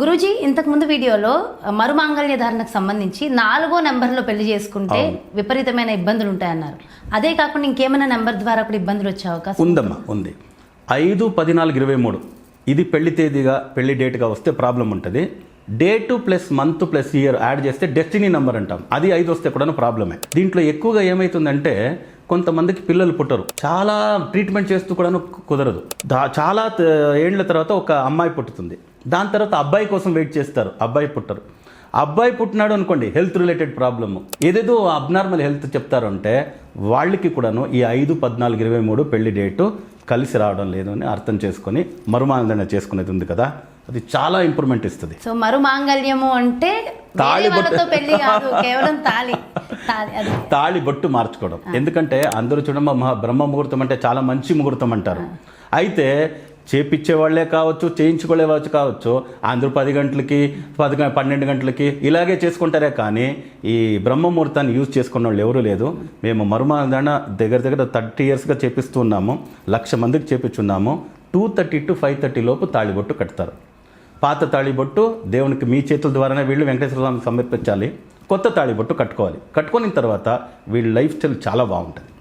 గురూజీ ఇంతకు ముందు వీడియోలో మరుమాంగళ్య ధారణకు సంబంధించి నాలుగో నెంబర్లో పెళ్ళి చేసుకుంటే విపరీతమైన ఇబ్బందులు ఉంటాయన్నారు అదే కాకుండా ఇంకేమైనా నెంబర్ ద్వారా కూడా ఇబ్బందులు వచ్చే అవకాశం ఉందమ్మా ఉంది. ఐదు పద్నాలుగు ఇరవై మూడు. ఇది పెళ్ళి తేదీగా పెళ్ళి డేట్గా వస్తే ప్రాబ్లం ఉంటుంది. Date plus month plus year add చేస్తే డెస్టినీ నెంబర్ అంటాం. అది ఐదు వస్తే కూడా ప్రాబ్లమే. దీంట్లో ఎక్కువగా ఏమవుతుందంటే కొంతమందికి పిల్లలు పుట్టరు. చాలా ట్రీట్మెంట్ చేస్తూ కూడా కుదరదు. చాలా ఏండ్ల తర్వాత ఒక అమ్మాయి పుట్టుతుంది. దాని తర్వాత అబ్బాయి కోసం వెయిట్ చేస్తారు. అబ్బాయి పుట్టరు. అబ్బాయి పుట్టినాడు అనుకోండి హెల్త్ రిలేటెడ్ ప్రాబ్లమ్ ఏదేదో అబ్నార్మల్ హెల్త్ చెప్తారు అంటే వాళ్ళకి కూడాను ఈ ఐదు పద్నాలుగు ఇరవై మూడు పెళ్ళి డేటు కలిసి రావడం లేదు అని అర్థం చేసుకొని మరుమాందన చేసుకునేది ఉంది కదా అది చాలా ఇంప్రూవ్మెంట్ ఇస్తుంది. సో మరుమాంగళ్యము అంటే తాళి బొట్టు. పెళ్ళి కాదు కేవలం తాళి. తాళి బొట్టు మార్చుకోవడం. ఎందుకంటే అందరూ చూడమ్మ మహా బ్రహ్మ ముహూర్తం అంటే చాలా మంచి ముహూర్తం అంటారు. అయితే చేపించే వాళ్ళే కావచ్చు చేయించుకోలే వాళ్ళు కావచ్చు అందరూ పది గంటలకి పది గ- పన్నెండు గంటలకి ఇలాగే చేసుకుంటారే కానీ ఈ బ్రహ్మముహూర్తాన్ని యూజ్ చేసుకున్న వాళ్ళు ఎవరూ లేదు. మేము మరుమాదాన దగ్గర దగ్గర థర్టీ ఇయర్స్గా చేపిస్తూ ఉన్నాము లక్ష మందికి చేపించున్నాము. Two thirty to five thirty లోపు తాళిబొట్టు కడతారు. పాత తాళిబొట్టు దేవునికి మీ చేతుల ద్వారానే వీళ్ళు వెంకటేశ్వర స్వామికి సమర్పించాలి. కొత్త తాళిబొట్టు కట్టుకోవాలి. కట్టుకున్న తర్వాత వీళ్ళ లైఫ్ స్టైల్ చాలా బాగుంటుంది.